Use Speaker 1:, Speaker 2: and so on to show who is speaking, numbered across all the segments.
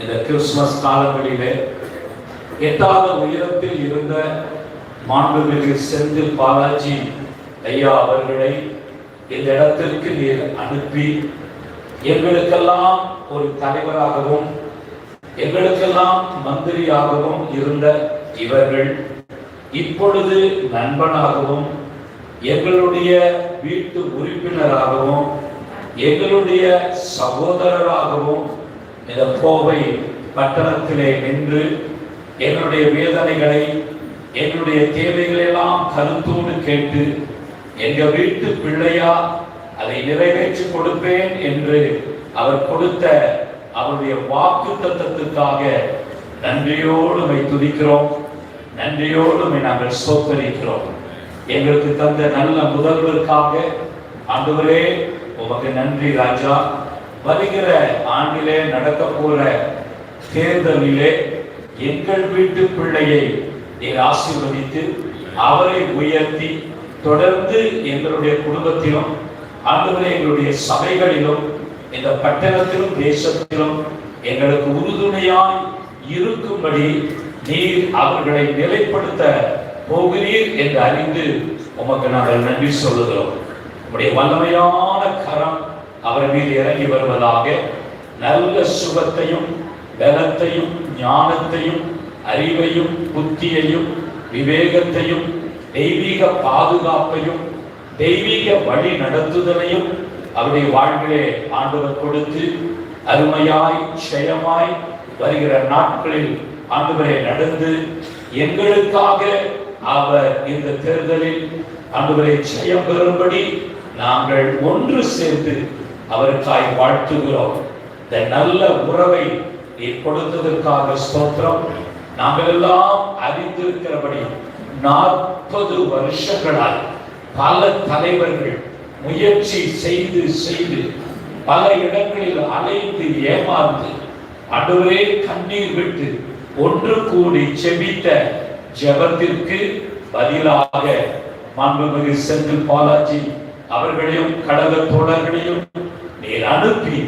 Speaker 1: இந்த கிறிஸ்துமஸ் காலங்களிலே எட்டாத உயரத்தில் இருந்த மாண்புமிகு செந்தில் பாலாஜி ஐயா அவர்களை இந்த இடத்திற்கு நீர் அனுப்பி எங்களுக்கெல்லாம் ஒரு தலைவராகவும் எங்களுக்கெல்லாம் மந்திரியாகவும் இருந்த இவர்கள் இப்பொழுது நண்பனாகவும் எங்களுடைய வீட்டு உறுப்பினராகவும் எங்களுடைய சகோதரராகவும் இந்த கோவை பட்டணத்திலே நின்று என்னுடைய வேதனைகளை என்னுடைய தேவைகளெல்லாம் கருத்தோடு கேட்டு எங்க வீட்டு பிள்ளையா அதை நிறைவேற்றி கொடுப்பேன் என்று அவர் கொடுத்த அவருடைய வாக்கு தத்தத்துக்காக நன்றியோடு துதிக்கிறோம். நன்றியோடு நாங்கள் சோத்தரிக்கிறோம் எங்களுக்கு தந்த நல்ல முதல்வருக்காக ஆண்டவரே உமக்கு நன்றி ராஜா. வருகிற ஆண்டிலே நடக்க போற தேர்தலிலே எங்கள் வீட்டு பிள்ளையை நீர் ஆசீர்வதித்து அவரை உயர்த்தி தொடர்ந்து எங்களுடைய குடும்பத்திலும் ஆண்டுகளை எங்களுடைய சபைகளிலும் இந்த பட்டணத்திலும் தேசத்திலும் எங்களுக்கு உறுதுணையாய் இருக்கும்படி நீர் அவர்களை நிலைப்படுத்த போகிறீர் என்று அறிந்து உமக்கு நாங்கள் நன்றி சொல்லுகிறோம். உடைய வல்லமையான கரம் அவர் மீது இறங்கி வருவதாக நல்ல சுகத்தையும் பலத்தையும் ஞானத்தையும் அறிவையும் புத்தியையும் விவேகத்தையும் தெய்வீக பாதுகாப்பையும் தெய்வீக வழி நடத்துதலையும் அவருடைய வாழ்விலே ஆண்டவர் கொடுத்து அருமையாய் க்ஷயமாய் வருகிற நாட்களில் ஆண்டவரை நடந்து எங்களுக்காக அவர் இந்த தேர்தலில் ஆண்டவரை ஜெயம் பெறும்படி நாங்கள் ஒன்று சேர்ந்து அவருக்காய் வாழ்த்துகிறோம். இந்த நல்ல உறவை நீர் கொடுத்ததற்காக ஸ்தோத்திரம். நாங்கள் எல்லாம் அறிந்திருக்கிறபடி நாற்பது வருஷங்களால் பல தலைவர்கள் முயற்சி செய்து செய்து பல இடங்களில் அலைந்து ஏமாந்து அடுவே கண்ணீர் விட்டு ஒன்று கூடி செபித்த ஜெபத்திற்கு பதிலாக மாண்புமிகு செந்தில் பாலாஜி அவர்களையும் கழக தோழர்களையும் நீர் அனுப்பி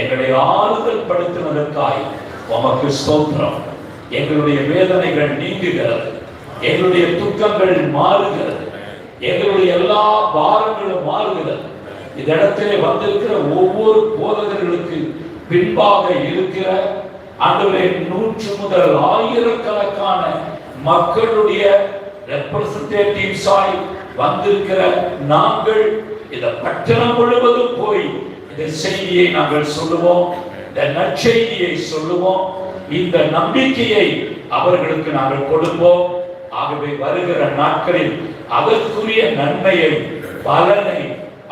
Speaker 1: எங்களை ஆறுதல் படுத்தினதற்காய் உமக்கு ஸ்தோத்திரம். எங்களுடைய வேதனைகள் நீங்குகிறது. எங்களுடைய துக்கங்கள் மாறுகிறது. எங்களுடைய எல்லா பாரங்களும் மாறுகிறது. இந்த இடத்திலே வந்திருக்கிற ஒவ்வொரு போதகர்களுக்கு பின்பாக இருக்கிற ஆண்டவரே நூற்று முதல் ஆயிரக்கணக்கான மக்களுடைய ரெப்ரசன்டேட்டிவ்ஸாய் வந்திருக்கிற நாங்கள் இந்த பட்டணம் முழுவதும் போய் செய்தியை நாங்கள் சொல்லுவோம். இந்த நற்செய்தியை சொல்லுவோம். இந்த நம்பிக்கையை அவர்களுக்கு நாங்கள் கொடுப்போம். ஆகவே வருகிற நாட்களில் அதற்குரிய நன்மையை பலனை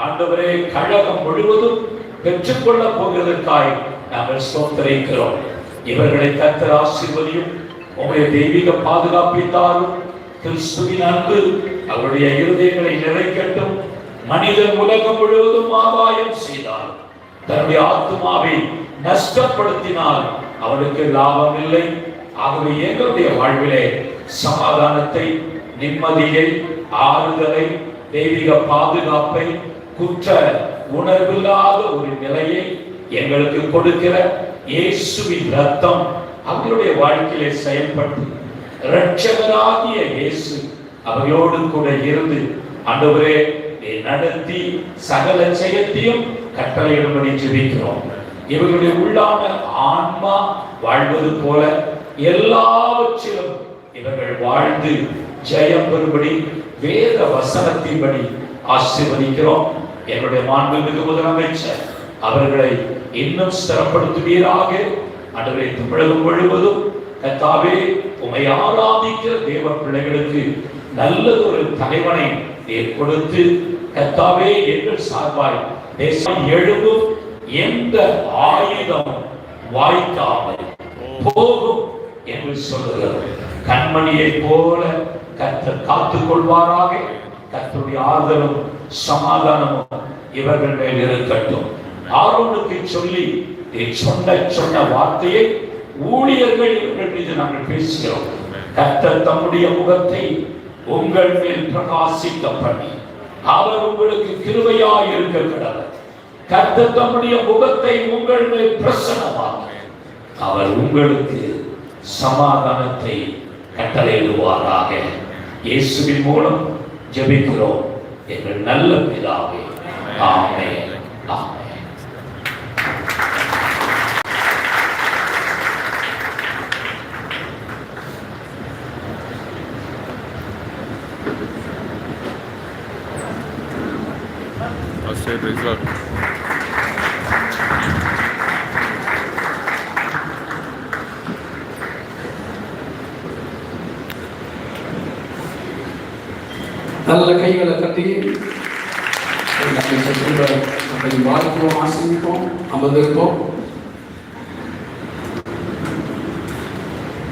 Speaker 1: ஆண்டவரே கழகம் முழுவதும் பெற்றுக்கொள்ள போகிறதற்காய் நாங்கள் சோத்தரிக்கிறோம் இவர்களை கத்தர் ஆசிர்வதியும் உங்களுடைய தெய்வீக பாதுகாப்பை தாரும் கிறிஸ்துவின் அன்பு அவருடைய இருதயங்களை நிறைக்கட்டும். மனிதன் உலகம் முழுவதும் ஆதாயம் செய்தால் தன்னுடைய ஆத்மாவை நஷ்டப்படுத்தினால் அவனுக்கு லாபம் இல்லை ஆகவே எங்களுடைய வாழ்விலே சமாதானத்தை நிம்மதியை ஆறுதலை தெய்வீக பாதுகாப்பை குற்ற உணர்வில்லாத ஒரு நிலையை எங்களுக்கு கொடுக்கிற இயேசுவின் ரத்தம் அவர்களுடைய வாழ்க்கையிலே செயல்பட்டு இரட்சகராகிய இயேசு அவர்களோடு கூட இருந்து ஆண்டவரே நடத்தி சகல செயத்தையும் கட்டளையிடும்படி ஜெபிக்கிறோம். இவர்களுடைய உள்ளான ஆன்மா வாழ்வது போல எல்லாவற்றிலும் இவர்கள் வாழ்ந்து ஜெயம் பெறும்படி வேத வசனத்தின்படி ஆசீர்வதிக்கிறோம். என்னுடைய மாண்புமிகு முதலமைச்சர் அவர்களை இன்னும் ஸ்திரப்படுத்துவீராக அன்றைய தமிழகம் முழுவதும் கத்தாவே உமை ஆராதிக்கிற தேவ பிள்ளைகளுக்கு நல்ல ஒரு தலைவனை நீர் கொடுத்து கத்தாவே என்று சார்பாய் தேசம் எழும்பும் எந்த ஆயுதம் வாய்க்காமல் போகும் என்று சொல்லுகிறது. கண்மணியை போல கர்த்தர் காத்துக் கொள்வாராக. கத்தருடைய ஆறுதலும் சமாதானமும் இவர்கள் மேல் இருக்கட்டும். ஆரோனுக்கு சொல்லி நீ சொன்ன சொன்ன வார்த்தையை ஊழியர்கள் இவர்கள் மீது நாங்கள் பேசுகிறோம். கர்த்தர் தம்முடைய முகத்தை உங்கள் மேல் பிரகாசிக்க பண்ணி அவர் உங்களுக்கு கிருபையாய் இருக்க கடவுள் கர்த்தர் தம்முடைய முகத்தை உங்கள் மேல் பிரசனமாக அவர் உங்களுக்கு சமாதானத்தை கட்டளையிடுவாராக. இயேசுவின் மூலம் ஜெபிக்கிறோம். எங்கள் நல்ல பிதாவே. ஆமே ஆமே
Speaker 2: Pastor, praise the Lord.
Speaker 3: நல்ல கைகளை தட்டி நம்மை வாழ்த்துவோம் ஆசிரிப்போம் அமர்ந்திருப்போம்